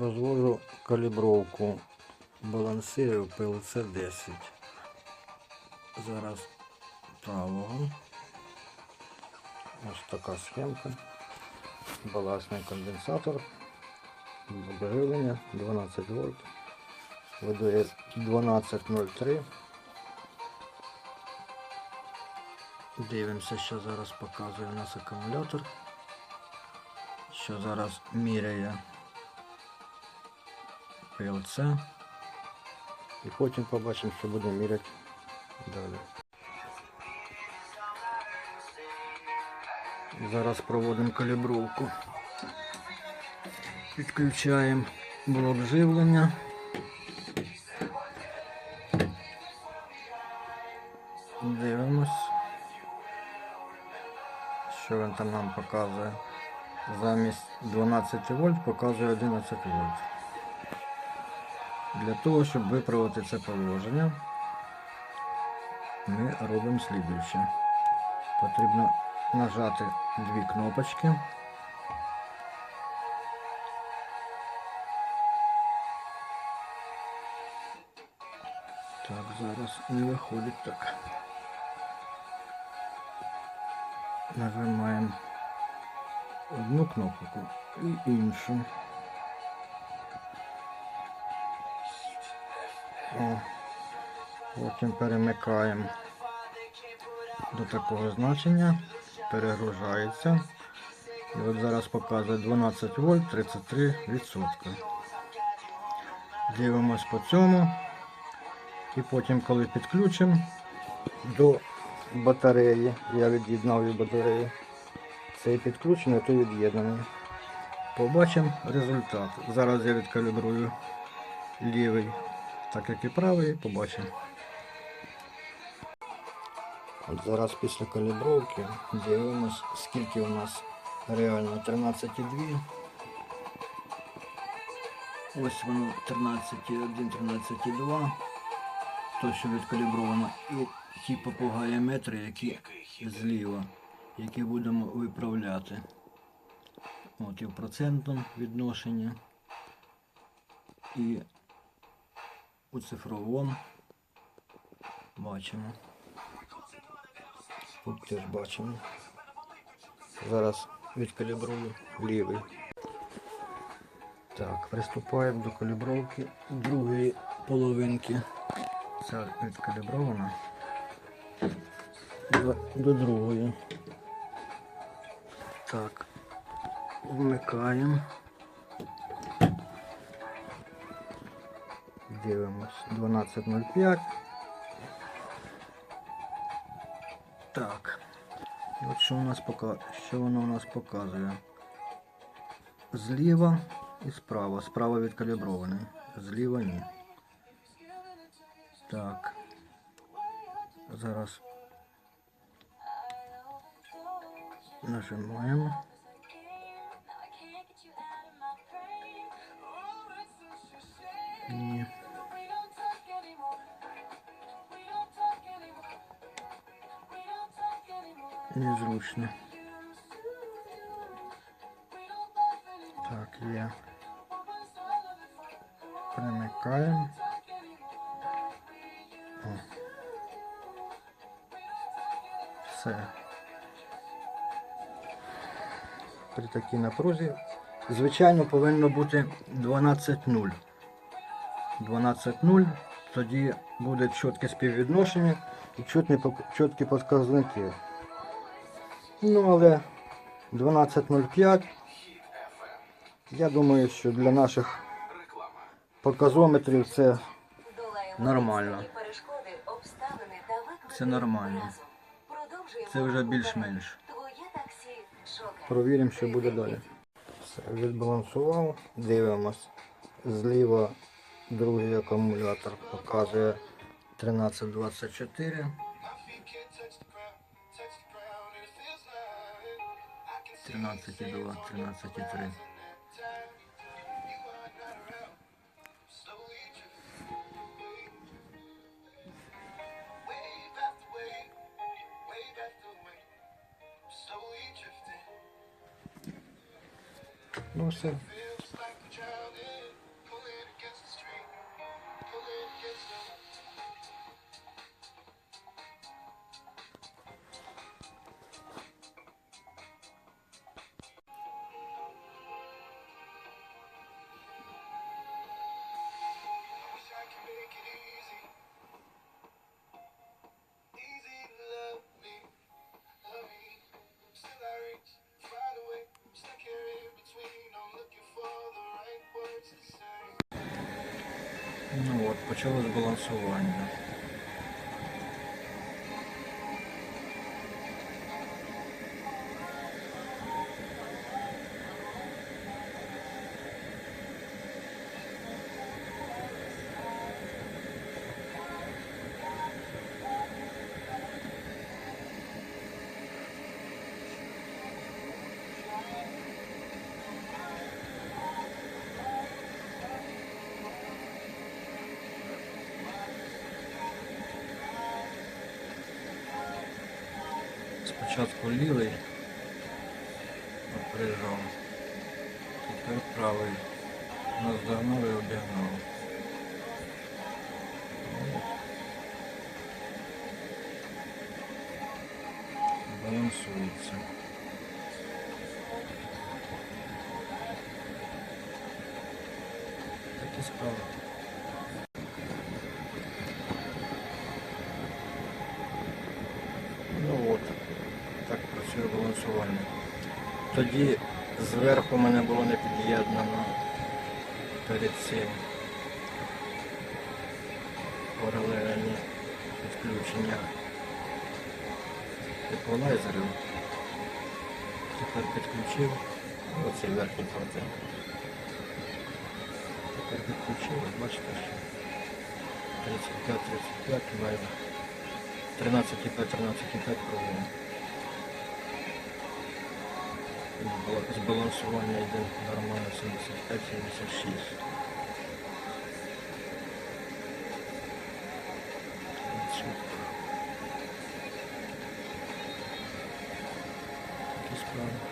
Розвожу калібровку балансирів PLC 10. Зараз правого. Ось така схемка. Балансний конденсатор. Живлення 12 вольт. Видає 12.03. Дивимося, що зараз показує у нас акумулятор. Що зараз міряє PLC. І потім побачимо, що буде міряти далі. Зараз проводимо калібровку. Підключаємо блок живлення. Дивимось. Що він там нам показує? Замість 12 вольт показує 11 вольт. Для того, щоб виправити це положення, ми робимо слідуюче. Потрібно нажати дві кнопочки. Так, зараз не виходить так. Нажимаємо одну кнопку і іншу. О, потім перемикаємо до такого значення, перегружається. І от зараз показує 12 вольт 33 відсотка. Дивимось по цьому. І потім, коли підключимо до батареї, я від'єднав від батареї, цей підключений, то від'єднаний. Побачимо результат. Зараз я відкалібрую лівий, так як і правий, побачимо. От зараз після калібровки дивимось, скільки у нас реально 13,2. Ось воно 13,1, 13,2. То, що відкалібровано. І ті попугаї метри, які зліва, які будемо виправляти. От і в процентному відношенні. І у цифровому бачимо. Тут теж бачимо. Зараз відкалібрую лівий. Так, приступаємо до калібровки другої половинки. Ця відкалібрована. До, до другої. Так, вмикаємо. Дивимось 12.05. Так. І От що у нас пока... що воно у нас показує? Зліва і справа. Справа відкалібрований. Зліва ні. Так. Зараз нажимаємо. Ні. Незручно. Так, є. Примикаємо. Все. При такій напрузі. Звичайно, повинно бути 12.0. 12.0, тоді буде чітке співвідношення і чіткі показники. Ну, але 12.05, я думаю, що для наших показометрів це Нормально. Це нормально. Це вже більш-менш. Провіримо, що буде далі. Все, відбалансував, дивимось. Зліва другий акумулятор показує 1324. 13,2, 13,3. Ну все. Ну от, почалось балансування. Спочатку лівий прижав, тепер правий. Наздогнав і обігнав. От. Балансується. Такі справи. Працює. Тоді зверху мене було не під'єднано перед цим паралельні підключення еквалайзерів. Тепер підключив оцей верхній квартал. Тепер підключив, бачите, що 35-35 майже. 13,5, 13,5 кругом. Бала- Збалансування йде нормально 75-76. Такі.